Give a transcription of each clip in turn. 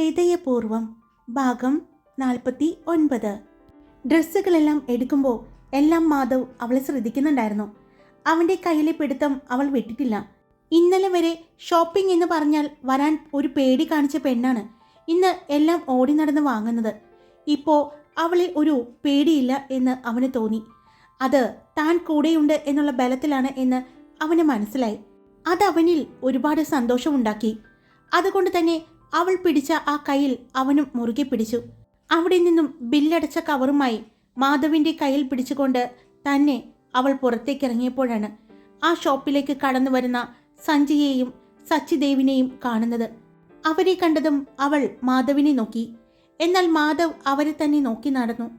ഹൃദയപൂർവം ഭാഗം നാൽപ്പത്തി ഒൻപത് ഡ്രസ്സുകളെല്ലാം എടുക്കുമ്പോൾ എല്ലാം മാധവ് അവളെ ശ്രദ്ധിക്കുന്നുണ്ടായിരുന്നു. അവന്റെ കയ്യിലെ പിടുത്തം അവൾ വിട്ടിട്ടില്ല. ഇന്നലെ വരെ ഷോപ്പിംഗ് എന്ന് പറഞ്ഞാൽ വരാൻ ഒരു പേടി കാണിച്ച പെണ്ണാണ്. ഇന്ന് എല്ലാം ഓടി നടന്ന് വാങ്ങുന്നത്. ഇപ്പോൾ അവളെ ഒരു പേടിയില്ല എന്ന് അവന് തോന്നി. അത് താൻ കൂടെയുണ്ട് എന്നുള്ള ബലത്തിലാണ് എന്ന് അവന് മനസ്സിലായി. അത് അവനിൽ ഒരുപാട് സന്തോഷമുണ്ടാക്കി. അതുകൊണ്ട് തന്നെ അവൾ പിടിച്ച ആ കയ്യിൽ അവനും മുറുകെ പിടിച്ചു. അവിടെ നിന്നും ബില്ലടച്ച കവറുമായി മാധവിന്റെ കയ്യിൽ പിടിച്ചുകൊണ്ട് തന്നെ അവൾ പുറത്തേക്ക് ഇറങ്ങിയപ്പോഴാണ് ആ ഷോപ്പിലേക്ക് കടന്നു വരുന്ന സഞ്ജയെയും സച്ചിദേവിനെയും കാണുന്നത്. അവരെ കണ്ടതും അവൾ മാധവിനെ നോക്കി. എന്നാൽ മാധവ് അവരെ തന്നെ നോക്കി നടന്നു.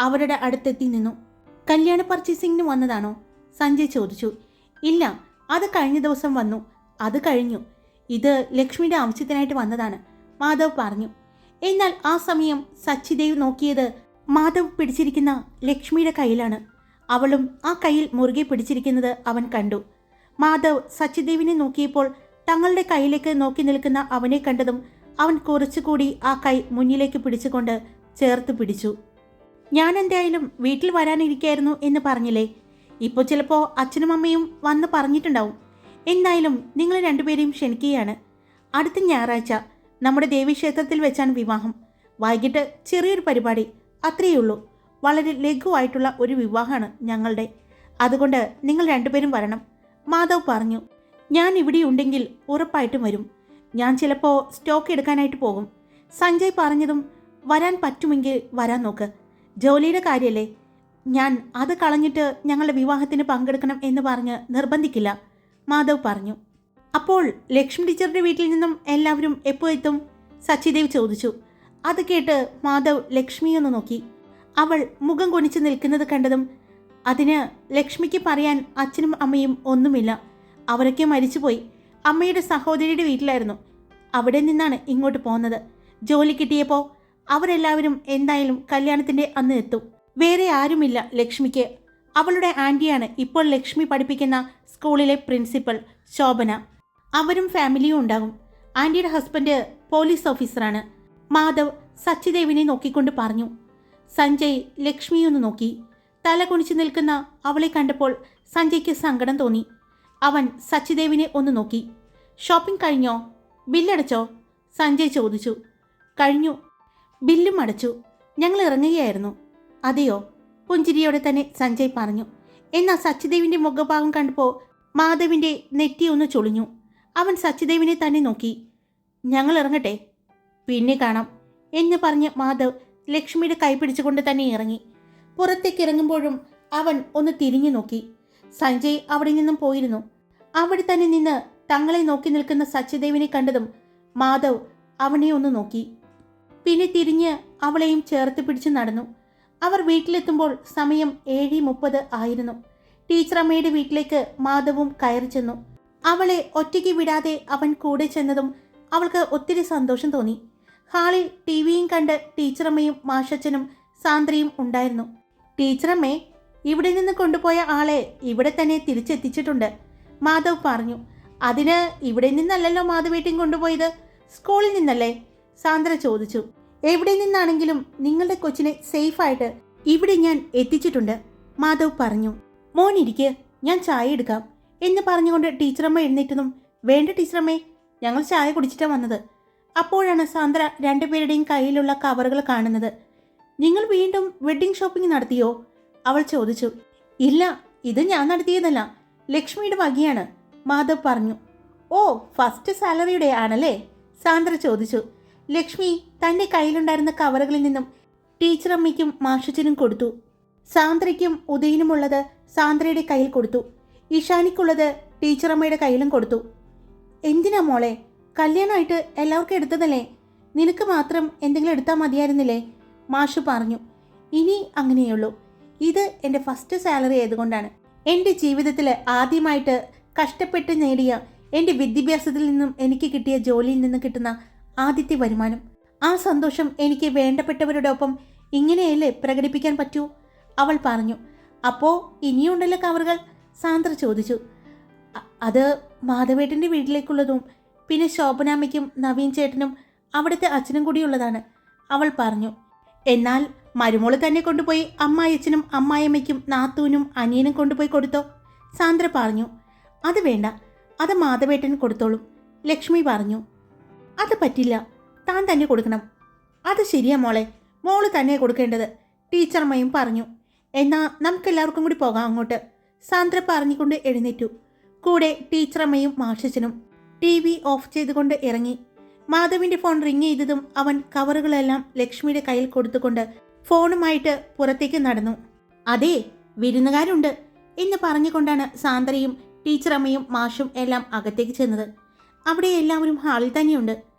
അവരുടെ അടുത്തെത്തി നിന്നു. കല്യാണ പർച്ചേസിംഗിന് വന്നതാണോ? സഞ്ജയ് ചോദിച്ചു. ഇല്ല അത് കഴിഞ്ഞ ദിവസം വന്നു. അത് കഴിഞ്ഞു. ഇത് ലക്ഷ്മിയുടെ ആവശ്യത്തിനായിട്ട് വന്നതാണ്. മാധവ് പറഞ്ഞു. എന്നാൽ ആ സമയം സച്ചിദേവ് നോക്കിയത് മാധവ് പിടിച്ചിരിക്കുന്ന ലക്ഷ്മിയുടെ കയ്യിലാണ്. അവളും ആ കയ്യിൽ മുറുകെ പിടിച്ചിരിക്കുന്നത് അവൻ കണ്ടു. മാധവ് സച്ചിദേവിനെ നോക്കിയപ്പോൾ തങ്ങളുടെ കയ്യിലേക്ക് നോക്കി നിൽക്കുന്ന അവനെ കണ്ടതും അവൻ കുറച്ചുകൂടി ആ കൈ മുന്നിലേക്ക് പിടിച്ചുകൊണ്ട് ചേർത്ത് പിടിച്ചു. ഞാൻ എന്തായാലും വീട്ടിൽ വരാനിരിക്കായിരുന്നു എന്ന് പറഞ്ഞില്ലേ? ഇപ്പോൾ ചിലപ്പോൾ അച്ഛനും അമ്മയും വന്ന് പറഞ്ഞിട്ടുണ്ടാവും. എന്തായാലും നിങ്ങൾ രണ്ടുപേരെയും ക്ഷണിക്കുകയാണ്. അടുത്ത ഞായറാഴ്ച നമ്മുടെ ദേവീക്ഷേത്രത്തിൽ വെച്ചാണ് വിവാഹം. വൈകിട്ട് ചെറിയൊരു പരിപാടി അത്രയേ ഉള്ളൂ. വളരെ ലഘുവായിട്ടുള്ള ഒരു വിവാഹമാണ് ഞങ്ങളുടെ. അതുകൊണ്ട് നിങ്ങൾ രണ്ടുപേരും വരണം. മാധവ് പറഞ്ഞു ഞാൻ ഇവിടെ ഉണ്ടെങ്കിൽ ഉറപ്പായിട്ടും വരും. ഞാൻ ചിലപ്പോൾ സ്റ്റോക്ക് എടുക്കാനായിട്ട് പോകും. സഞ്ജയ് പറഞ്ഞതും വരാൻ പറ്റുമെങ്കിൽ വരാൻ നോക്ക്. ജോലിയുടെ കാര്യമല്ലേ ഞാൻ അത് കളഞ്ഞിട്ട് ഞങ്ങളുടെ വിവാഹത്തിന് പങ്കെടുക്കണം എന്ന് പറഞ്ഞ് നിർബന്ധിക്കില്ല. മാധവ് പറഞ്ഞു. അപ്പോൾ ലക്ഷ്മി ടീച്ചറുടെ വീട്ടിൽ നിന്നും എല്ലാവരും എപ്പോൾ എത്തും? സച്ചിദേവ് ചോദിച്ചു. അത് കേട്ട് മാധവ് ലക്ഷ്മിയൊന്ന് നോക്കി. അവൾ മുഖം കൊണിച്ച് നിൽക്കുന്നത് കണ്ടതും അതിന് ലക്ഷ്മിക്ക് പറയാൻ അച്ഛനും അമ്മയും ഒന്നുമില്ല. അവരൊക്കെ മരിച്ചുപോയി. അമ്മയുടെ സഹോദരിയുടെ വീട്ടിലായിരുന്നു. അവിടെ നിന്നാണ് ഇങ്ങോട്ട് പോകുന്നത് ജോലി കിട്ടിയപ്പോൾ അവരെല്ലാവരും എന്തായാലും കല്യാണത്തിന്റെ അന്ന് എത്തും. വേറെ ആരുമില്ല ലക്ഷ്മിക്ക്. അവളുടെ ആന്റിയാണ് ഇപ്പോൾ ലക്ഷ്മി പഠിപ്പിക്കുന്ന സ്കൂളിലെ പ്രിൻസിപ്പൽ ശോഭന. അവരും ഫാമിലിയും ഉണ്ടാകും. ആന്റിയുടെ ഹസ്ബൻഡ് പോലീസ് ഓഫീസറാണ്. മാധവ് സച്ചിദേവിനെ നോക്കിക്കൊണ്ട് പറഞ്ഞു. സഞ്ജയ് ലക്ഷ്മിയൊന്ന് നോക്കി. തല കുണിച്ചു നിൽക്കുന്ന അവളെ കണ്ടപ്പോൾ സഞ്ജയ്ക്ക് സങ്കടം തോന്നി. അവൻ സച്ചിദേവിനെ ഒന്ന് നോക്കി. ഷോപ്പിംഗ് കഴിഞ്ഞോ? ബില്ലടച്ചോ? സഞ്ജയ് ചോദിച്ചു. കഴിഞ്ഞു. ബില്ലും അടച്ചു. ഞങ്ങൾ ഇറങ്ങുകയായിരുന്നു. അതെയോ? പുഞ്ചിരിയോടെ തന്നെ സഞ്ജയ് പറഞ്ഞു. എന്നാൽ സച്ചിദേവിന്റെ മുഖഭാവം കണ്ടപ്പോൾ മാധവിന്റെ നെറ്റി ഒന്ന് ചൊളിഞ്ഞു. അവൻ സച്ചിദേവിനെ തന്നെ നോക്കി. ഞങ്ങൾ ഇറങ്ങട്ടെ. പിന്നെ കാണാം എന്ന് പറഞ്ഞ് മാധവ് ലക്ഷ്മിയുടെ കൈ പിടിച്ചുകൊണ്ട് തന്നെ ഇറങ്ങി. പുറത്തേക്ക് ഇറങ്ങുമ്പോഴും അവൻ ഒന്ന് തിരിഞ്ഞു നോക്കി. സഞ്ജയ് അവിടെ നിന്നും പോയിരുന്നു. അവിടെ തന്നെ നിന്ന് തങ്ങളെ നോക്കി നിൽക്കുന്ന സച്ചിദേവിനെ കണ്ടതും മാധവ് അവനെ ഒന്ന് നോക്കി. പിന്നെ തിരിഞ്ഞ് അവളെയും ചേർത്ത് പിടിച്ച് നടന്നു. അവർ വീട്ടിലെത്തുമ്പോൾ സമയം ഏഴ് മുപ്പത് ആയിരുന്നു. ടീച്ചറമ്മയുടെ വീട്ടിലേക്ക് മാധവും കയറി ചെന്നു. അവളെ ഒറ്റയ്ക്ക് വിടാതെ അവൻ കൂടെ ചെന്നതും അവൾക്ക് ഒത്തിരി സന്തോഷം തോന്നി. ഹാളിൽ ടി വിയും കണ്ട് ടീച്ചറമ്മയും മാഷച്ചനും സാന്ദ്രയും ഉണ്ടായിരുന്നു. ടീച്ചറമ്മേ ഇവിടെ നിന്ന് കൊണ്ടുപോയ ആളെ ഇവിടെ തന്നെ തിരിച്ചെത്തിച്ചിട്ടുണ്ട് മാധവ് പറഞ്ഞു. അതിന് ഇവിടെ നിന്നല്ലല്ലോ മാധവേട്ടിയും കൊണ്ടുപോയത്? സ്കൂളിൽ നിന്നല്ലേ? സാന്ദ്ര ചോദിച്ചു. എവിടെ നിന്നാണെങ്കിലും നിങ്ങളുടെ കൊച്ചിനെ സേഫായിട്ട് ഇവിടെ ഞാൻ എത്തിച്ചിട്ടുണ്ട്. മാധവ് പറഞ്ഞു മോൻ ഇരിക്ക് ഞാൻ ചായ എടുക്കാം എന്ന് പറഞ്ഞുകൊണ്ട് ടീച്ചറമ്മ എഴുന്നേറ്റതും വേണ്ട ടീച്ചറമ്മേ ഞങ്ങൾ ചായ കുടിച്ചിട്ടാണ് വന്നത്. അപ്പോഴാണ് സാന്ദ്ര രണ്ടുപേരുടെയും കയ്യിലുള്ള കവറുകൾ കാണുന്നത്. നിങ്ങൾ വീണ്ടും വെഡ്ഡിംഗ് ഷോപ്പിംഗ് നടത്തിയോ? അവൾ ചോദിച്ചു. ഇല്ല ഇത് ഞാൻ നടത്തിയതല്ല ലക്ഷ്മിയുടെ വകയാണ് മാധവ് പറഞ്ഞു. ഓ ഫസ്റ്റ് സാലറിയുടെ ആണല്ലേ സാന്ദ്ര ചോദിച്ചു. ലക്ഷ്മി തന്റെ കയ്യിലുണ്ടായിരുന്ന കവറുകളിൽ നിന്നും ടീച്ചറമ്മയ്ക്കും മാഷച്ചനും കൊടുത്തു. സാന്ദ്രയ്ക്കും ഉദയനുമുള്ളത് സാന്ദ്രയുടെ കയ്യിൽ കൊടുത്തു. ഇഷാനിക്കുള്ളത് ടീച്ചറമ്മയുടെ കയ്യിലും കൊടുത്തു. എന്തിനാ മോളെ? കല്യാണമായിട്ട് എല്ലാവർക്കും എടുത്തതല്ലേ? നിനക്ക് മാത്രം എന്തെങ്കിലും എടുത്താൽ മതിയായിരുന്നില്ലേ? മാഷു പറഞ്ഞു. ഇനി അങ്ങനെയുള്ളൂ. ഇത് എന്റെ ഫസ്റ്റ് സാലറി ആയതുകൊണ്ടാണ്. എന്റെ ജീവിതത്തിൽ ആദ്യമായിട്ട് കഷ്ടപ്പെട്ട് നേടിയ എന്റെ വിദ്യാഭ്യാസത്തിൽ നിന്നും എനിക്ക് കിട്ടിയ ജോലിയിൽ നിന്ന് കിട്ടുന്ന ആദ്യത്തെ വരുമാനം. ആ സന്തോഷം എനിക്ക് വേണ്ടപ്പെട്ടവരുടെ ഒപ്പം ഇങ്ങനെയല്ലേ പ്രകടിപ്പിക്കാൻ പറ്റൂ? അവൾ പറഞ്ഞു അപ്പോൾ ഇനിയുണ്ടല്ലോ കവറുകൾ? സാന്ദ്ര ചോദിച്ചു. അത് മാധവേട്ടന്റെ വീട്ടിലേക്കുള്ളതും പിന്നെ ശോഭനാമ്മയ്ക്കും നവീൻ ചേട്ടനും അവിടുത്തെ അച്ഛനും കൂടിയുള്ളതാണ്. അവൾ പറഞ്ഞു എന്നാൽ മരുമോൾ തന്നെ കൊണ്ടുപോയി അമ്മായച്ചനും അമ്മായിയമ്മയ്ക്കും നാത്തൂനും അനിയനും കൊണ്ടുപോയി കൊടുത്തോ? സാന്ദ്ര പറഞ്ഞു അത് വേണ്ട അത് മാധവേട്ടൻ കൊടുത്തോളും. ലക്ഷ്മി പറഞ്ഞു അത് പറ്റില്ല. താൻ തന്നെ കൊടുക്കണം. അത് ശരിയാ മോളെ. മോൾ തന്നെ കൊടുക്കേണ്ടത്. ടീച്ചർമ്മയും പറഞ്ഞു. എന്നാ നമുക്കെല്ലാവർക്കും കൂടി പോകാം അങ്ങോട്ട്. സാന്ദ്ര പറഞ്ഞുകൊണ്ട് എഴുന്നേറ്റു. കൂടെ ടീച്ചറമ്മയും മാഷച്ചനും ടി വി ഓഫ് ചെയ്തുകൊണ്ട് ഇറങ്ങി. മാധവിന്റെ ഫോൺ റിങ് ചെയ്തതും അവൻ കവറുകളെല്ലാം ലക്ഷ്മിയുടെ കയ്യിൽ കൊടുത്തുകൊണ്ട് ഫോണുമായിട്ട് പുറത്തേക്ക് നടന്നു. അതെ വിരുന്നുകാരുണ്ട് എന്ന് പറഞ്ഞുകൊണ്ടാണ് സാന്ദ്രയും ടീച്ചറമ്മയും മാഷും എല്ലാം അകത്തേക്ക് ചെന്നത്. അവിടെ എല്ലാവരും ഹാളിൽ തന്നെയുണ്ട്.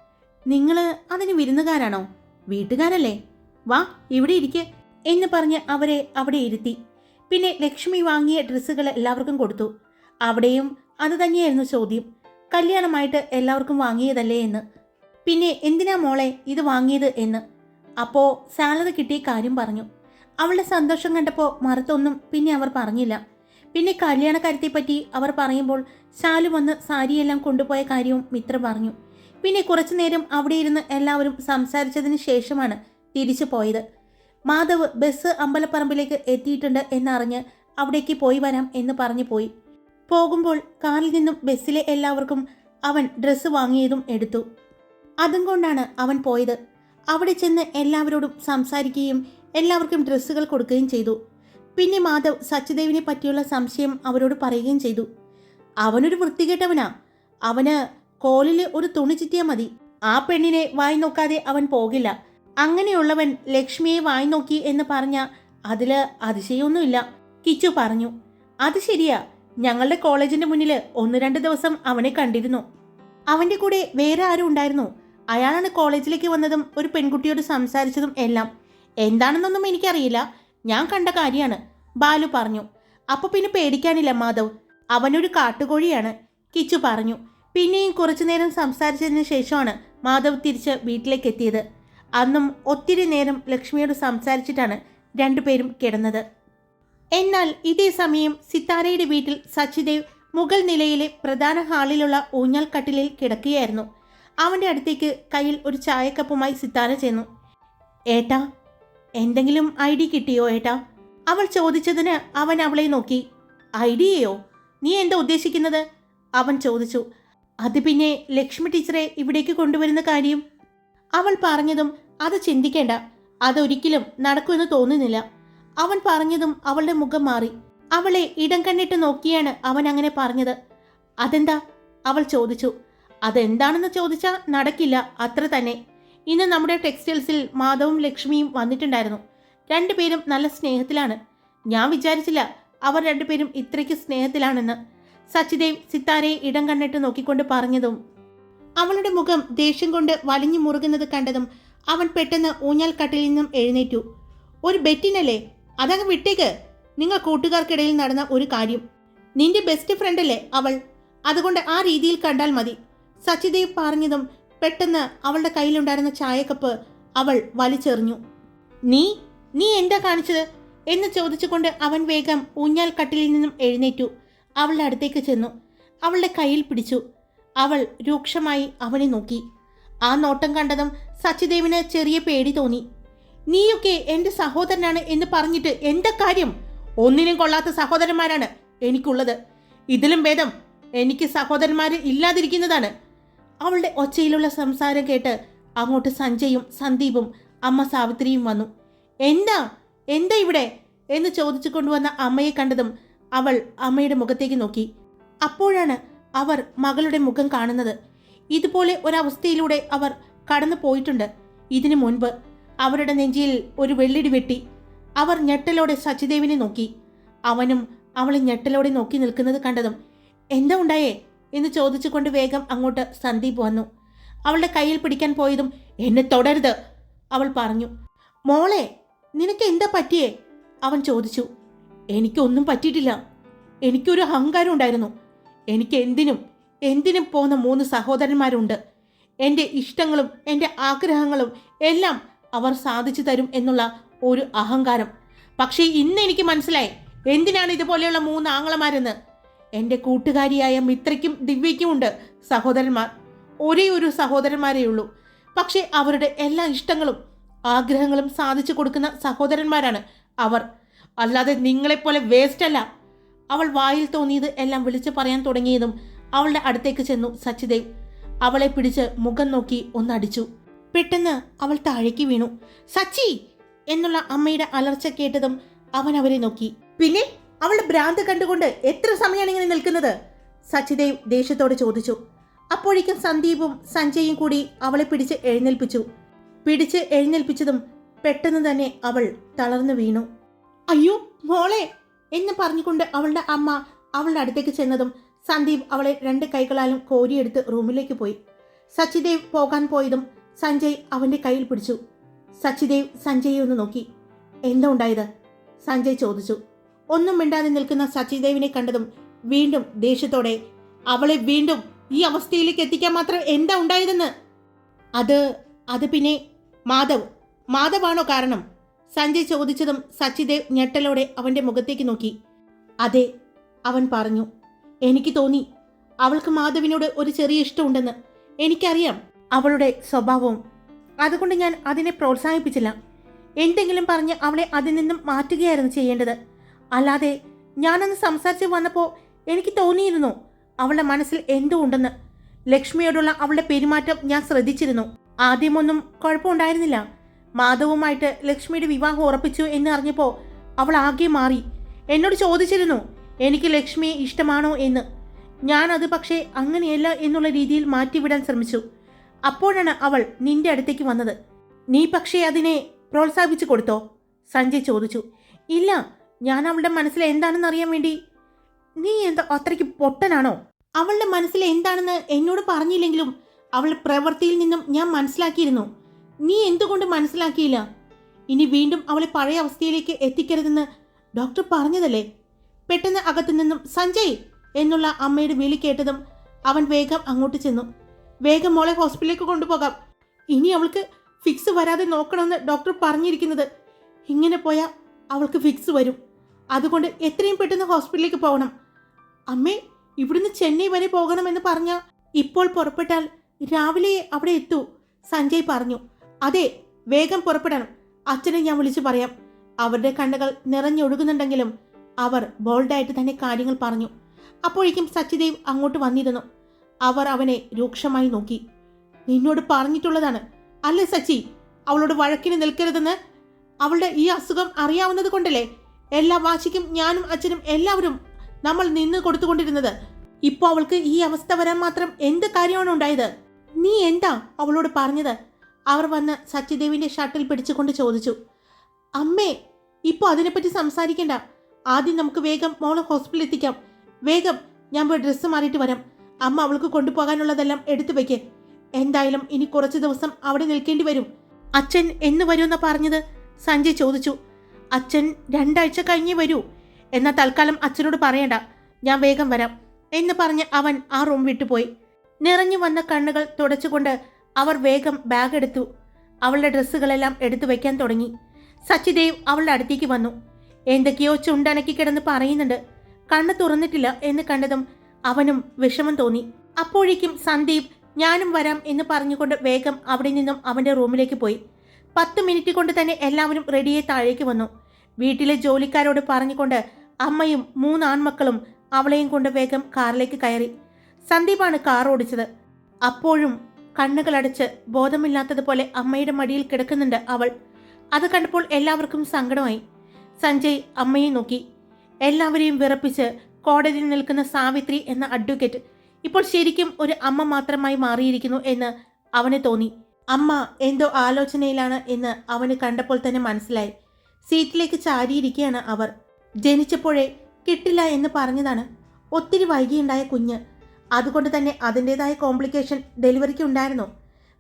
നിങ്ങൾ അതിന് വിരുന്നുകാരാണോ? വീട്ടുകാരല്ലേ? വാ ഇവിടെ ഇരിക്കെ എന്ന് പറഞ്ഞ് അവരെ അവിടെ ഇരുത്തി. പിന്നെ ലക്ഷ്മി വാങ്ങിയ ഡ്രസ്സുകൾ എല്ലാവർക്കും കൊടുത്തു. അവിടെയും അത് തന്നെയായിരുന്നു ചോദ്യം. കല്യാണമായിട്ട് എല്ലാവർക്കും വാങ്ങിയതല്ലേ എന്ന്. പിന്നെ എന്തിനാ മോളെ ഇത് വാങ്ങിയത് എന്ന്. അപ്പോൾ സാലറി കിട്ടിയ കാര്യം പറഞ്ഞു. അവളുടെ സന്തോഷം കണ്ടപ്പോൾ മറുത്തൊന്നും പിന്നെ അവർ പറഞ്ഞില്ല. പിന്നെ കല്യാണക്കാര്യത്തെപ്പറ്റി അവർ പറയുമ്പോൾ ശാലു വന്ന് സാരിയെല്ലാം കൊണ്ടുപോയ കാര്യവും മിത്ര പറഞ്ഞു. പിന്നെ കുറച്ചു നേരം അവിടെ ഇരുന്ന് എല്ലാവരും സംസാരിച്ചതിന് ശേഷമാണ് തിരിച്ചു പോയത്. മാധവ് ബസ് അമ്പലപ്പറമ്പിലേക്ക് എത്തിയിട്ടുണ്ട് എന്നറിഞ്ഞ് അവിടേക്ക് പോയി വരാം എന്ന് പറഞ്ഞു പോയി. പോകുമ്പോൾ കാറിൽ നിന്നും ബസ്സിലെ എല്ലാവർക്കും അവൻ ഡ്രസ്സ് വാങ്ങിയതും എടുത്തു. അതും കൊണ്ടാണ് അവൻ പോയത്. അവിടെ ചെന്ന് എല്ലാവരോടും സംസാരിക്കുകയും എല്ലാവർക്കും ഡ്രസ്സുകൾ കൊടുക്കുകയും ചെയ്തു. പിന്നെ മാധവ് സച്ചിദേവിനെ പറ്റിയുള്ള സംശയം അവരോട് പറയുകയും ചെയ്തു. അവനൊരു വൃത്തികെട്ടവനാ. അവന് കോലിൽ ഒരു തുണി ചുറ്റിയാൽ മതി. ആ പെണ്ണിനെ വായി നോക്കാതെ അവൻ പോകില്ല. അങ്ങനെയുള്ളവൻ ലക്ഷ്മിയെ വായി നോക്കി എന്ന് പറഞ്ഞ അതിൽ അതിശയൊന്നുമില്ല. കിച്ചു പറഞ്ഞു അത് ശരിയാ. ഞങ്ങളുടെ കോളേജിന്റെ മുന്നിൽ ഒന്ന് രണ്ട് ദിവസം അവനെ കണ്ടിരുന്നു. അവന്റെ കൂടെ വേറെ ആരും ഉണ്ടായിരുന്നു. അയാളാണ് കോളേജിലേക്ക് വന്നതും ഒരു പെൺകുട്ടിയോട് സംസാരിച്ചതും എല്ലാം. എന്താണെന്നൊന്നും എനിക്കറിയില്ല. ഞാൻ കണ്ട കാര്യമാണ്. ബാലു പറഞ്ഞു അപ്പൊ പിന്നെ പേടിക്കാനില്ല മാധവ്. അവനൊരു കാട്ടുകോഴിയാണ്. കിച്ചു പറഞ്ഞു പിന്നെയും കുറച്ചു നേരം സംസാരിച്ചതിന് ശേഷമാണ് മാധവ് തിരിച്ച് വീട്ടിലേക്ക് എത്തിയത് അന്നും ഒത്തിരി നേരം ലക്ഷ്മിയോട് സംസാരിച്ചിട്ടാണ് രണ്ടുപേരും കിടന്നത്. എന്നാൽ ഇതേ സമയം സിത്താരയുടെ വീട്ടിൽ സച്ചിദേവ് മുഗൾ നിലയിലെ പ്രധാന ഹാളിലുള്ള ഊഞ്ഞാൽ കട്ടിലിൽ കിടക്കുകയായിരുന്നു. അവന്റെ അടുത്തേക്ക് കയ്യിൽ ഒരു ചായക്കപ്പുമായി സിത്താര ചെന്നു. ഏട്ടാ എന്തെങ്കിലും ഐ ഡി കിട്ടിയോ ഏട്ടാ? അവൾ ചോദിച്ചതിന് അവൻ അവളെ നോക്കി. ഐ ഡിയെയോ? നീ എന്താ ഉദ്ദേശിക്കുന്നത്? അവൻ ചോദിച്ചു. അത് പിന്നെ ലക്ഷ്മി ടീച്ചറെ ഇവിടേക്ക് കൊണ്ടുവരുന്ന കാര്യം? അവൾ പറഞ്ഞതും അത് ചിന്തിക്കേണ്ട. അതൊരിക്കലും നടക്കുമെന്ന് തോന്നുന്നില്ല. അവൻ പറഞ്ഞതും അവളുടെ മുഖം മാറി. അവളെ ഇടം കണ്ണിട്ട് നോക്കിയാണ് അവൻ അങ്ങനെ പറഞ്ഞത്. അതെന്താ? അവൾ ചോദിച്ചു. അതെന്താണെന്ന് ചോദിച്ചാൽ നടക്കില്ല അത്ര തന്നെ. ഇന്ന് നമ്മുടെ ടെക്സ്റ്റൈൽസിൽ മാധവും ലക്ഷ്മിയും വന്നിട്ടുണ്ടായിരുന്നു. രണ്ടുപേരും നല്ല സ്നേഹത്തിലാണ്. ഞാൻ വിചാരിച്ചില്ല അവർ രണ്ടുപേരും ഇത്രയ്ക്ക് സ്നേഹത്തിലാണെന്ന്. സച്ചിദേവ് സിത്താരയെ ഇടം കണ്ണിട്ട് നോക്കിക്കൊണ്ട് പറഞ്ഞതും അവളുടെ മുഖം ദേഷ്യം കൊണ്ട് വലിഞ്ഞു മുറുകുന്നത് കണ്ടതും അവൻ പെട്ടെന്ന് ഊഞ്ഞാൽ കട്ടിൽ നിന്നും എഴുന്നേറ്റു. ഒരു ബെറ്റിനല്ലേ? അതങ്ങ് വിട്ടേക്ക്. നിങ്ങൾ കൂട്ടുകാർക്കിടയിൽ നടന്ന ഒരു കാര്യം. നിന്റെ ബെസ്റ്റ് ഫ്രണ്ടല്ലേ അവൾ? അതുകൊണ്ട് ആ രീതിയിൽ കണ്ടാൽ മതി. സച്ചിദേവ് പറഞ്ഞതും പെട്ടെന്ന് അവളുടെ കയ്യിലുണ്ടായിരുന്ന ചായക്കപ്പ് അവൾ വലിച്ചെറിഞ്ഞു. നീ? നീ എന്താ കാണിച്ചത്? എന്ന് ചോദിച്ചുകൊണ്ട് അവൻ വേഗം ഊഞ്ഞാൽ കട്ടിലിൽ നിന്നും എഴുന്നേറ്റു. അവളുടെ അടുത്തേക്ക് ചെന്നു. അവളുടെ കയ്യിൽ പിടിച്ചു. അവൾ രൂക്ഷമായി അവനെ നോക്കി. ആ നോട്ടം കണ്ടതും സച്ചിദേവിന് ചെറിയ പേടി തോന്നി. നീയൊക്കെ എന്റെ സഹോദരനാണ് എന്ന് പറഞ്ഞിട്ട് എന്താ കാര്യം? ഒന്നിനും കൊള്ളാത്ത സഹോദരന്മാരാണ് എനിക്കുള്ളത്. ഇതിലും ഭേദം എനിക്ക് സഹോദരന്മാർ ഇല്ലാതിരിക്കുന്നതാണ്. അവളുടെ ഒച്ചയിലുള്ള സംസാരം കേട്ട് അങ്ങോട്ട് സഞ്ജയും സന്ദീപും അമ്മ സാവിത്രിയും വന്നു. എന്താ? എന്താ ഇവിടെ? എന്ന് ചോദിച്ചു കൊണ്ടുവന്ന അമ്മയെ കണ്ടതും അവൾ അമ്മയുടെ മുഖത്തേക്ക് നോക്കി. അപ്പോഴാണ് അവർ മകളുടെ മുഖം കാണുന്നത്. ഇതുപോലെ ഒരവസ്ഥയിലൂടെ അവർ കടന്നു പോയിട്ടുണ്ട്. ഇതിനു മുൻപ് അവരുടെ നെഞ്ചിയിൽ ഒരു വെള്ളിടി വെട്ടി അവർ ഞെട്ടലോടെ സച്ചിദേവിനെ നോക്കി. അവനും അവളെ ഞെട്ടലോടെ നോക്കി നിൽക്കുന്നത് കണ്ടതും എന്താ ഉണ്ടായേ? എന്ന് ചോദിച്ചുകൊണ്ട് വേഗം അങ്ങോട്ട് സന്ദീപ് വന്നു. അവളുടെ കയ്യിൽ പിടിക്കാൻ പോയതും എന്നെ തൊടരുത് അവൾ പറഞ്ഞു. മോളെ നിനക്ക് എന്താ പറ്റിയേ? അവൻ ചോദിച്ചു. എനിക്കൊന്നും പറ്റിയിട്ടില്ല. എനിക്കൊരു അഹങ്കാരം ഉണ്ടായിരുന്നു എനിക്ക് എന്തിനും എന്തിനും പോകുന്ന മൂന്ന് സഹോദരന്മാരുണ്ട്. എന്റെ ഇഷ്ടങ്ങളും എന്റെ ആഗ്രഹങ്ങളും എല്ലാം അവർ സാധിച്ചു തരും എന്നുള്ള ഒരു അഹങ്കാരം. പക്ഷേ ഇന്ന് എനിക്ക് മനസ്സിലായി എന്തിനാണ് ഇതുപോലെയുള്ള മൂന്ന് ആങ്ങളമാരെന്ന്? എന്റെ കൂട്ടുകാരിയായ മിത്രയ്ക്കും ദിവ്യയ്ക്കും ഉണ്ട് സഹോദരന്മാർ. ഒരേ ഒരു സഹോദരന്മാരേ ഉള്ളൂ. പക്ഷേ അവരുടെ എല്ലാ ഇഷ്ടങ്ങളും ആഗ്രഹങ്ങളും സാധിച്ചു കൊടുക്കുന്ന സഹോദരന്മാരാണ് അവർ. അല്ലാതെ നിങ്ങളെപ്പോലെ വേസ്റ്റ് അല്ല അവൾ വായിൽ തോന്നിയത് എല്ലാം വിളിച്ചു പറയാൻ തുടങ്ങിയതും അവളുടെ അടുത്തേക്ക് ചെന്നു സച്ചിദേവ്. അവളെ പിടിച്ച് മുഖം നോക്കി ഒന്നടിച്ചു. പെട്ടെന്ന് അവൾ താഴേക്ക് വീണു. സച്ചി! എന്നുള്ള അമ്മയുടെ അലർച്ച കേട്ടതും അവൻ അവരെ നോക്കി. പിന്നെ അവളുടെ ഭ്രാന്ത് കണ്ടുകൊണ്ട് എത്ര സമയമാണ് ഇങ്ങനെ നിൽക്കുന്നത്? സച്ചിദേവ് ദേഷ്യത്തോട് ചോദിച്ചു. അപ്പോഴേക്കും സന്ദീപും സഞ്ജയും കൂടി അവളെ പിടിച്ച് എഴുന്നേൽപ്പിച്ചു. പിടിച്ച് എഴുന്നേൽപ്പിച്ചതും പെട്ടെന്ന് തന്നെ അവൾ തളർന്നു വീണു. അയ്യോ മോളെ എന്ന് പറഞ്ഞുകൊണ്ട് അവളുടെ അമ്മ അവളുടെ അടുത്തേക്ക് ചെന്നതും സന്ദീപ് അവളെ രണ്ട് കൈകളാലും കോരിയെടുത്ത് റൂമിലേക്ക് പോയി. സച്ചിദേവ് പോകാൻ പോയതും സഞ്ജയ് അവന്റെ കയ്യിൽ പിടിച്ചു. സച്ചിദേവ് സഞ്ജയെ ഒന്ന് നോക്കി. എന്താ ഉണ്ടായത്? സഞ്ജയ് ചോദിച്ചു. ഒന്നും മിണ്ടാതെ നിൽക്കുന്ന സച്ചിദേവിനെ കണ്ടതും വീണ്ടും ദേഷ്യത്തോടെ അവളെ വീണ്ടും ഈ അവസ്ഥയിലേക്ക് എത്തിക്കാൻ മാത്രം എന്താ ഉണ്ടായതെന്ന്? അത് അത് പിന്നെ മാധവ്. മാധവാണോ കാരണം? സഞ്ജയ് ചോദിച്ചതും സച്ചിദേവ് ഞെട്ടലോടെ അവന്റെ മുഖത്തേക്ക് നോക്കി. അതെ അവൻ പറഞ്ഞു. എനിക്ക് തോന്നി അവൾക്ക് മാധവിനോട് ഒരു ചെറിയ ഇഷ്ടമുണ്ടെന്ന് എനിക്കറിയാം അവളുടെ സ്വഭാവവും. അതുകൊണ്ട് ഞാൻ അതിനെ പ്രോത്സാഹിപ്പിച്ചില്ല. എന്തെങ്കിലും പറഞ്ഞ് അവളെ അതിൽ നിന്നും മാറ്റുകയായിരുന്നു ചെയ്യേണ്ടത്. അല്ലാതെ ഞാനന്ന് സംസാരിച്ച് വന്നപ്പോൾ എനിക്ക് തോന്നിയിരുന്നു അവളുടെ മനസ്സിൽ എന്തോ ഉണ്ടെന്ന്. ലക്ഷ്മിയോടുള്ള അവളുടെ പെരുമാറ്റം ഞാൻ ശ്രദ്ധിച്ചിരുന്നു. ആദ്യമൊന്നും കുഴപ്പമുണ്ടായിരുന്നില്ല. മാധവുമായിട്ട് ലക്ഷ്മിയുടെ വിവാഹം ഉറപ്പിച്ചു എന്ന് അറിഞ്ഞപ്പോൾ അവൾ ആകെ മാറി. എന്നോട് ചോദിച്ചിരുന്നു എനിക്ക് ലക്ഷ്മിയെ ഇഷ്ടമാണോ എന്ന്. ഞാനത് പക്ഷേ അങ്ങനെയല്ല എന്നുള്ള രീതിയിൽ മാറ്റിവിടാൻ ശ്രമിച്ചു. അപ്പോഴാണ് അവൾ നിന്റെ അടുത്തേക്ക് വന്നത്. നീ പക്ഷേ അതിനെ പ്രോത്സാഹിപ്പിച്ചു കൊടുത്തോ? സഞ്ജയ് ചോദിച്ചു. ഇല്ല ഞാൻ അവളുടെ മനസ്സിൽ എന്താണെന്ന് അറിയാൻ വേണ്ടി. നീ എന്താ അത്രയ്ക്ക് പൊട്ടനാണോ? അവളുടെ മനസ്സിൽ എന്താണെന്ന് എന്നോട് പറഞ്ഞില്ലെങ്കിലും അവളുടെ പ്രവൃത്തിയിൽ നിന്നും ഞാൻ മനസ്സിലാക്കിയിരുന്നു. നീ എന്തുകൊണ്ട് മനസ്സിലാക്കിയില്ല? ഇനി വീണ്ടും അവളെ പഴയ അവസ്ഥയിലേക്ക് എത്തിക്കരുതെന്ന് ഡോക്ടർ പറഞ്ഞതല്ലേ? പെട്ടെന്ന് അകത്തു നിന്നും സഞ്ജയ്! എന്നുള്ള അമ്മയുടെ വിളി കേട്ടതും അവൻ വേഗം അങ്ങോട്ട് ചെന്നു. വേഗം മോളെ ഹോസ്പിറ്റലിലേക്ക് കൊണ്ടുപോകാം. ഇനി അവൾക്ക് ഫിക്സ് വരാതെ നോക്കണമെന്ന് ഡോക്ടർ പറഞ്ഞിരിക്കുന്നത്. ഇങ്ങനെ പോയാൽ അവൾക്ക് ഫിക്സ് വരും. അതുകൊണ്ട് എത്രയും പെട്ടെന്ന് ഹോസ്പിറ്റലിലേക്ക് പോകണം. അമ്മേ ഇവിടുന്ന് ചെന്നൈ വരെ പോകണമെന്ന് പറഞ്ഞാൽ ഇപ്പോൾ പുറപ്പെട്ടാൽ രാവിലെ അവിടെ എത്തൂ സഞ്ജയ് പറഞ്ഞു. അതെ വേഗം പുറപ്പെടണം. അച്ഛനെ ഞാൻ വിളിച്ചു പറയാം. അവരുടെ കണ്ണുകൾ നിറഞ്ഞൊഴുകുന്നുണ്ടെങ്കിലും അവർ ബോൾഡായിട്ട് തന്നെ കാര്യങ്ങൾ പറഞ്ഞു. അപ്പോഴേക്കും സച്ചിദേവ് അങ്ങോട്ട് വന്നിരുന്നു. അവർ അവനെ രൂക്ഷമായി നോക്കി. നിന്നോട് പറഞ്ഞിട്ടുള്ളതാണ്. അല്ലേ സച്ചി? അവളോട് വഴക്കിന് നിൽക്കരുതെന്ന്? അവളുടെ ഈ അസുഖം അറിയാവുന്നത് കൊണ്ടല്ലേ? എല്ലാ വാശിക്കും ഞാനും അച്ഛനും എല്ലാവരും നമ്മൾ നിന്ന് കൊടുത്തുകൊണ്ടിരുന്നത്. ഇപ്പോൾ അവൾക്ക് ഈ അവസ്ഥ വരാൻ മാത്രം എന്ത് കാര്യമാണ് ഉണ്ടായത്? നീ എന്താ അവളോട് പറഞ്ഞത്? അവർ വന്ന് സത്യദേവിന്റെ ഷട്ടിൽ പിടിച്ചുകൊണ്ട് ചോദിച്ചു അമ്മേ ഇപ്പോൾ അതിനെപ്പറ്റി സംസാരിക്കണ്ട. ആദ്യം നമുക്ക് വേഗം മോളെ ഹോസ്പിറ്റലിൽ എത്തിക്കാം. വേഗം ഞാൻ പോയി ഡ്രസ്സ് മാറിയിട്ട് വരാം. അമ്മ അവൾക്ക് കൊണ്ടുപോകാനുള്ളതെല്ലാം എടുത്തു വയ്ക്ക് എന്തായാലും ഇനി കുറച്ച് ദിവസം അവിടെ നിൽക്കേണ്ടി വരും. അച്ഛൻ എന്ന് വരുമെന്നാ പറഞ്ഞത്? സഞ്ജയ് ചോദിച്ചു. അച്ഛൻ രണ്ടാഴ്ച കഴിഞ്ഞേ വരൂ. എന്നാൽ തൽക്കാലം അച്ഛനോട് പറയണ്ട. ഞാൻ വേഗം വരാം. എന്ന് പറഞ്ഞ് അവൻ ആ റൂം വിട്ടുപോയി. നിറഞ്ഞു വന്ന കണ്ണുകൾ തുടച്ചുകൊണ്ട് അവർ വേഗം ബാഗ് എടുത്തു. അവളുടെ ഡ്രസ്സുകളെല്ലാം എടുത്തു വയ്ക്കാൻ തുടങ്ങി. സച്ചിദേവ് അവളുടെ അടുത്തേക്ക് വന്നു. എന്തൊക്കെയോ ചുണ്ടനക്കി കിടന്ന് പറയുന്നുണ്ട്. കണ്ണ് തുറന്നിട്ടില്ല എന്ന് കണ്ടതും അവനും വിഷമം തോന്നി. അപ്പോഴേക്കും സന്ദീപ് ഞാനും വരാം എന്ന് പറഞ്ഞുകൊണ്ട് വേഗം അവിടെ നിന്നും അവന്റെ റൂമിലേക്ക് പോയി. പത്ത് മിനിറ്റ് കൊണ്ട് തന്നെ എല്ലാവരും റെഡിയെ താഴേക്ക് വന്നു. വീട്ടിലെ ജോലിക്കാരോട് പറഞ്ഞുകൊണ്ട് അമ്മയും മൂന്ന് ആൺമക്കളും അവളെയും കൊണ്ട് വേഗം കാറിലേക്ക് കയറി. സന്ദീപാണ് കാർ ഓടിച്ചത് അപ്പോഴും കണ്ണുകളടച്ച് ബോധമില്ലാത്തതുപോലെ അമ്മയുടെ മടിയിൽ കിടക്കുന്നുണ്ട് അവൾ. അത് കണ്ടപ്പോൾ എല്ലാവർക്കും സങ്കടമായി. സഞ്ജയ് അമ്മയെ നോക്കി. എല്ലാവരെയും വിറപ്പിച്ച് കോടതിയിൽ നിൽക്കുന്ന സാവിത്രി എന്ന അഡ്വക്കേറ്റ് ഇപ്പോൾ ശരിക്കും ഒരു അമ്മ മാത്രമായി മാറിയിരിക്കുന്നു എന്ന് അവന് തോന്നി. അമ്മ എന്തോ ആലോചനയിലാണ് എന്ന് അവന് കണ്ടപ്പോൾ തന്നെ മനസ്സിലായി. സീറ്റിലേക്ക് ചാരിയിരിക്കുകയാണ് അവർ. ജനിച്ചപ്പോഴേ കിട്ടില്ല എന്ന് പറഞ്ഞതാണ്. ഒത്തിരി വൈകിയുണ്ടായ കുഞ്ഞ്. അതുകൊണ്ട് തന്നെ അതിന്റെതായ കോംപ്ലിക്കേഷൻ ഡെലിവറിക്ക് ഉണ്ടായിരുന്നു.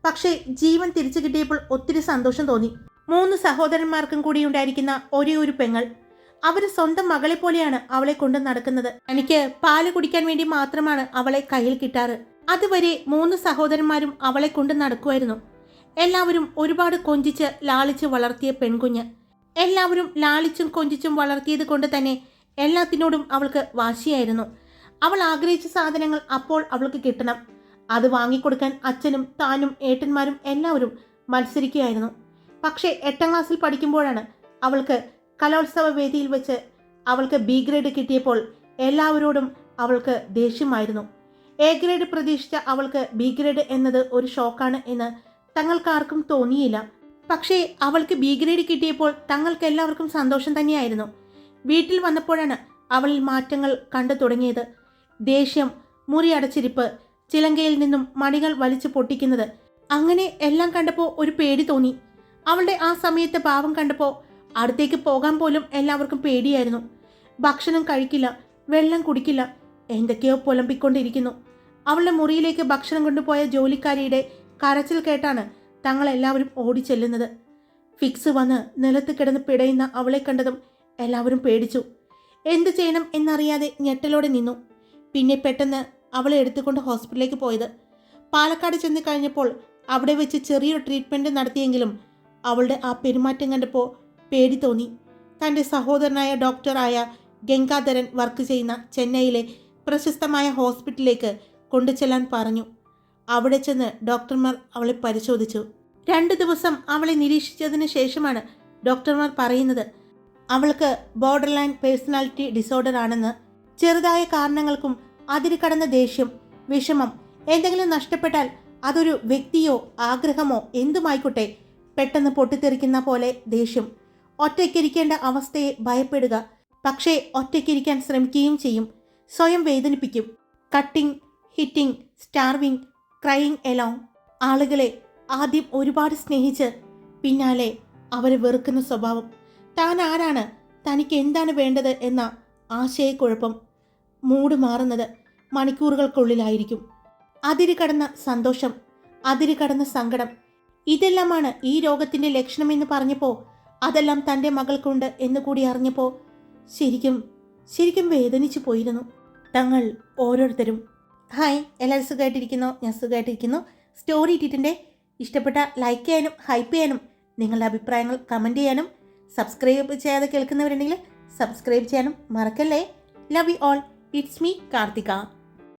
പക്ഷേ ജീവൻ തിരിച്ചു കിട്ടിയപ്പോൾ ഒത്തിരി സന്തോഷം തോന്നി. മൂന്ന് സഹോദരന്മാർക്കും കൂടി ഉണ്ടായിരിക്കുന്ന ഒരേ ഒരു പെങ്ങൾ. അവർ സ്വന്തം മകളെ പോലെയാണ് അവളെ കൊണ്ട് നടക്കുന്നത്. എനിക്ക് പാൽ കുടിക്കാൻ വേണ്ടി മാത്രമാണ് അവളെ കയ്യിൽ കിട്ടാറ്. അതുവരെ മൂന്ന് സഹോദരന്മാരും അവളെ കൊണ്ട് നടക്കുമായിരുന്നു. എല്ലാവരും ഒരുപാട് കൊഞ്ചിച്ച് ലാളിച്ച് വളർത്തിയ പെൺകുഞ്ഞ്. എല്ലാവരും ലാളിച്ചും കൊഞ്ചിച്ചും വളർത്തിയത് കൊണ്ട് തന്നെ എല്ലാത്തിനോടും അവൾക്ക് വാശിയായിരുന്നു. അവൾ ആഗ്രഹിച്ച സാധനങ്ങൾ അപ്പോൾ അവൾക്ക് കിട്ടണം. അത് വാങ്ങിക്കൊടുക്കാൻ അച്ഛനും താനും ഏട്ടന്മാരും എല്ലാവരും മത്സരിക്കുകയായിരുന്നു. പക്ഷേ എട്ടാം ക്ലാസ്സിൽ പഠിക്കുമ്പോഴാണ് അവൾക്ക് കലോത്സവ വേദിയിൽ വെച്ച് അവൾക്ക് ബി ഗ്രേഡ് കിട്ടിയപ്പോൾ എല്ലാവരോടും അവൾക്ക് ദേഷ്യമായിരുന്നു. എ ഗ്രേഡ് പ്രതീക്ഷിച്ച അവൾക്ക് ബി ഗ്രേഡ് എന്നത് ഒരു ഷോക്കാണ് എന്ന് തങ്ങൾക്കാർക്കും തോന്നിയില്ല. പക്ഷേ അവൾക്ക് ബി ഗ്രേഡ് കിട്ടിയപ്പോൾ തങ്ങൾക്ക് എല്ലാവർക്കും സന്തോഷം തന്നെയായിരുന്നു. വീട്ടിൽ വന്നപ്പോഴാണ് അവളിൽ മാറ്റങ്ങൾ കണ്ടു തുടങ്ങിയത്. ദേഷ്യം മുറി അടച്ചിരിപ്പ് ചിലങ്കയിൽ നിന്നും മണികൾ വലിച്ചു പൊട്ടിക്കുന്നത്. അങ്ങനെ എല്ലാം കണ്ടപ്പോൾ ഒരു പേടി തോന്നി. അവളുടെ ആ സമയത്തെ ഭാവം കണ്ടപ്പോൾ അടുത്തേക്ക് പോകാൻ പോലും എല്ലാവർക്കും പേടിയായിരുന്നു. ഭക്ഷണം കഴിക്കില്ല വെള്ളം കുടിക്കില്ല എന്തൊക്കെയോ പുലമ്പിക്കൊണ്ടിരിക്കുന്നു. അവളുടെ മുറിയിലേക്ക് ഭക്ഷണം കൊണ്ടുപോയ ജോലിക്കാരിയുടെ കരച്ചിൽ കേട്ടാണ് തങ്ങളെല്ലാവരും ഓടിച്ചെല്ലുന്നത്. ഫിക്സ് വന്ന് നിലത്ത് കിടന്ന് പിടയുന്ന അവളെ കണ്ടതും എല്ലാവരും പേടിച്ചു. എന്തു ചെയ്യണം എന്നറിയാതെ ഞെട്ടലോടെ നിന്നു. പിന്നെ പെട്ടെന്ന് അവളെ എടുത്തുകൊണ്ട് ഹോസ്പിറ്റലിലേക്ക് പോയത്. പാലക്കാട് ചെന്ന് കഴിഞ്ഞപ്പോൾ അവിടെ വെച്ച് ചെറിയൊരു ട്രീറ്റ്മെന്റ് നടത്തിയെങ്കിലും അവളുടെ ആ പെരുമാറ്റം കണ്ടപ്പോൾ പേടി തോന്നി. തന്റെ സഹോദരനായ ഡോക്ടറായ ഗംഗാധരൻ വർക്ക് ചെയ്യുന്ന ചെന്നൈയിലെ പ്രശസ്തമായ ഹോസ്പിറ്റലിലേക്ക് കൊണ്ടുചെല്ലാൻ പറഞ്ഞു. അവിടെ ചെന്ന് ഡോക്ടർമാർ അവളെ പരിശോധിച്ചു. രണ്ട് ദിവസം അവളെ നിരീക്ഷിച്ചതിന് ശേഷമാണ് ഡോക്ടർമാർ പറയുന്നത് അവൾക്ക് ബോർഡർ ലൈൻ പേഴ്സണാലിറ്റി ഡിസോർഡർ ആണെന്ന് ചെറുതായ കാരണങ്ങൾക്കും അതിര് കടന്ന ദേഷ്യം വിഷമം എന്തെങ്കിലും നഷ്ടപ്പെട്ടാൽ അതൊരു വ്യക്തിയോ ആഗ്രഹമോ എന്തുമായിക്കോട്ടെ പെട്ടെന്ന് പൊട്ടിത്തെറിക്കുന്ന പോലെ ദേഷ്യം. ഒറ്റയ്ക്കിരിക്കേണ്ട അവസ്ഥയെ ഭയപ്പെടുക. പക്ഷേ ഒറ്റയ്ക്കിരിക്കാൻ ശ്രമിക്കുകയും ചെയ്യും. സ്വയം വേദനിപ്പിക്കും. Cutting hitting starving crying along ആളുകളെ ആദ്യം ഒരുപാട് സ്നേഹിച്ച് പിന്നാലെ അവരെ വെറുക്കുന്ന സ്വഭാവം. താൻ ആരാണ്? തനിക്ക് എന്താണ് വേണ്ടത് എന്ന ആശയക്കുഴപ്പം മൂട് മാറുന്നത് മണിക്കൂറുകൾക്കുള്ളിലായിരിക്കും. അതിര് കടന്ന സന്തോഷം അതിര് കടന്ന സങ്കടം ഇതെല്ലാമാണ് ഈ രോഗത്തിന്റെ ലക്ഷണമെന്ന് പറഞ്ഞപ്പോൾ അതെല്ലാം തന്റെ മകൾക്കുണ്ട് എന്ന് കൂടി അറിഞ്ഞപ്പോൾ ശരിക്കും ശരിക്കും വേദനിച്ചു പോയിരുന്നു. തങ്ങൾ ഓരോരുത്തരും ഹായ് എല്ലാവരും സുഖമായിട്ടിരിക്കുന്നു ഞാൻ സുഖമായിട്ടിരിക്കുന്നു സ്റ്റോറി ഇട്ടിട്ടുണ്ട്. ഇഷ്ടപ്പെട്ട ലൈക്ക് ചെയ്യാനും ഹൈപ്പ് ചെയ്യാനും നിങ്ങളുടെ അഭിപ്രായങ്ങൾ കമന്റ് ചെയ്യാനും സബ്സ്ക്രൈബ് ചെയ്യാതെ കേൾക്കുന്നവരുണ്ടെങ്കിൽ സബ്സ്ക്രൈബ് ചെയ്യാനും മറക്കല്ലേ? Love you all it's me Karthika.